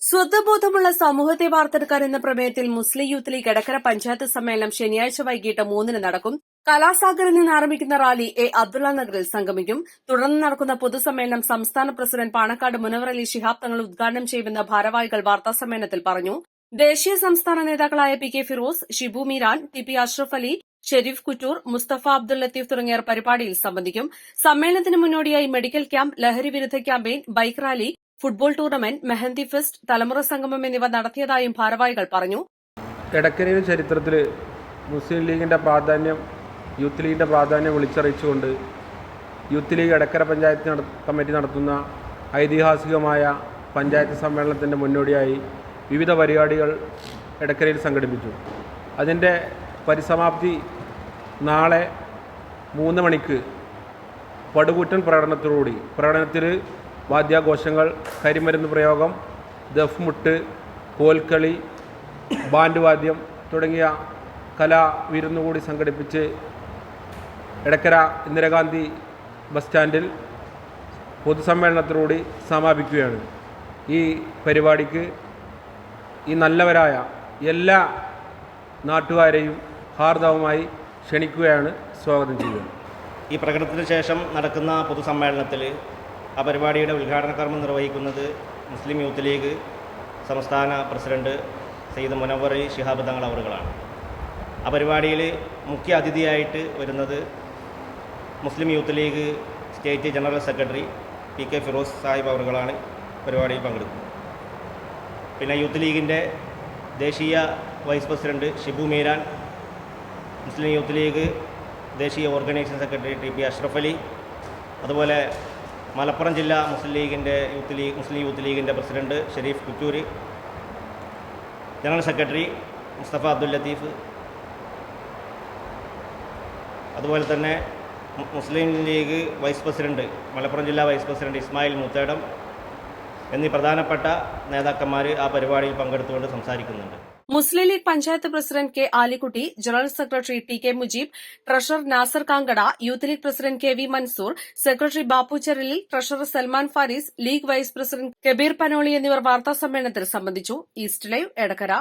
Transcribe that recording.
സ്വത്വബോധമുള്ള സമൂഹത്തെ വാർത്തെടുക്കാൻ എന്ന പ്രമേയത്തിൽ Muslim Youth League Edakkara panchayat സമ്മേളനം ശനിയാഴ്ച വൈകിട്ട് മൂന്നിന് നടക്കും. കലാസാഗറിൽ നിന്ന് ആരംഭിക്കുന്ന റാലി എ അബ്ദുള്ള നഗറിൽ സംഗമിക്കും. തുടർന്ന് നടക്കുന്ന പൊതുസമ്മേളനം സംസ്ഥാന പ്രസിഡന്റ് പാണക്കാട് മുനവർ അലി ശിഹാബ് തങ്ങൾ ഉദ്ഘാടനം ചെയ്യുമെന്ന് ഭാരവാഹികൾ വാർത്താസമ്മേളനത്തിൽ പറഞ്ഞു. ദേശീയ സംസ്ഥാന നേതാക്കളായ P K Firoz Shibu Meeran T P Ashraf Ali Sherif Kuttur Mustafa Abdul Latheef തുടങ്ങിയവർ പരിപാടിയിൽ സംബന്ധിക്കും. സമ്മേളനത്തിന് മുന്നോടിയായി മെഡിക്കൽ ക്യാമ്പ് ലഹരി വിരുദ്ധ campaign bike rally football tournament mehndi fest തലമുറ സംഗമം എന്നിവ നടത്തിയതായും ഭാരവാഹികൾ പറഞ്ഞു. എടക്കരയുടെ ചരിത്രത്തിൽ മുസ്ലിം ലീഗിന്റെ പ്രാധാന്യം യൂത്ത് ലീഗിന്റെ പ്രാധാന്യം വിളിച്ചറിയിച്ചുകൊണ്ട് youth league Edakkara panchayat committee നടത്തുന്ന ഐതിഹാസികമായ പഞ്ചായത്ത് സമ്മേളനത്തിന്റെ മുന്നോടിയായി വിവിധ പരിപാടികൾ എടക്കരയിൽ സംഘടിപ്പിച്ചു. അതിന്റെ പരിസമാപ്തി നാളെ മൂന്ന് മണിക്ക് പടുകൂറ്റൻ പ്രകടനത്തോടുകൂടി പ്രകടനത്തിൽ വാദ്യാഘോഷങ്ങൾ കരിമരുന്ന് പ്രയോഗം ദഫ് മുട്ട് കോൽക്കളി ബാൻഡ് വാദ്യം തുടങ്ങിയ കലാ വിരുന്നുകൂടി സംഘടിപ്പിച്ച് എടക്കര ഇന്ദിരാഗാന്ധി ബസ് സ്റ്റാൻഡിൽ പൊതുസമ്മേളനത്തിലൂടി സമാപിക്കുകയാണ്. ഈ പരിപാടിക്ക് ഈ നല്ലവരായ എല്ലാ നാട്ടുകാരെയും ഹാർദവമായി ക്ഷണിക്കുകയാണ് സ്വാഗതം ചെയ്യുന്നത് ഈ പ്രകടനത്തിന് ശേഷം നടക്കുന്ന പൊതുസമ്മേളനത്തിൽ ആ പരിപാടിയുടെ ഉദ്ഘാടന കർമ്മം നിർവഹിക്കുന്നത് മുസ്ലിം യൂത്ത് ലീഗ് സംസ്ഥാന പ്രസിഡന്റ് സയ്യിദ് മുനവർ അലി ശിഹാബ് തങ്ങൾ അവറുകളാണ്. ആ പരിപാടിയിൽ മുഖ്യ അതിഥിയായിട്ട് വരുന്നത് Muslim Youth League state general secretary P K Firoz Sahib അവറുകളാണ് പരിപാടിയിൽ പങ്കെടുക്കുന്നത്. പിന്നെ യൂത്ത് ലീഗിന്റെ ദേശീയ vice president Shibu Meeran Muslim Youth League ദേശീയ organisation secretary T P Ashraf Ali അതുപോലെ മലപ്പുറം ജില്ലാ മുസ്ലിം ലീഗിന്റെ യൂത്ത് ലീഗ് മുസ്ലിം യൂത്ത് ലീഗിന്റെ പ്രസിഡന്റ് ഷെരീഫ് കുറ്റൂരി ജനറൽ സെക്രട്ടറി മുസ്തഫ അബ്ദുൽ ലത്തീഫ് അതുപോലെ തന്നെ Muslim League vice president Malappuram ജില്ലാ വൈസ് പ്രസിഡന്റ് ഇസ്മായിൽ മുത്തേടം എന്നീ പ്രധാനപ്പെട്ട നേതാക്കന്മാർ ആ പരിപാടിയിൽ പങ്കെടുത്തുകൊണ്ട് സംസാരിക്കുന്നുണ്ട്. Muslim League panchayat president K Alikutty general secretary T K Mujeeb treasurer Nasar Kangada youth league president K V Mansoor secretary Bapu ചെറിലിൽ treasurer Salman Faris league vice president Kabeer Panoli എന്നിവർ വാർത്താ സമ്മേളനത്തിൽ സംബന്ധിച്ചു. East live Edakkara.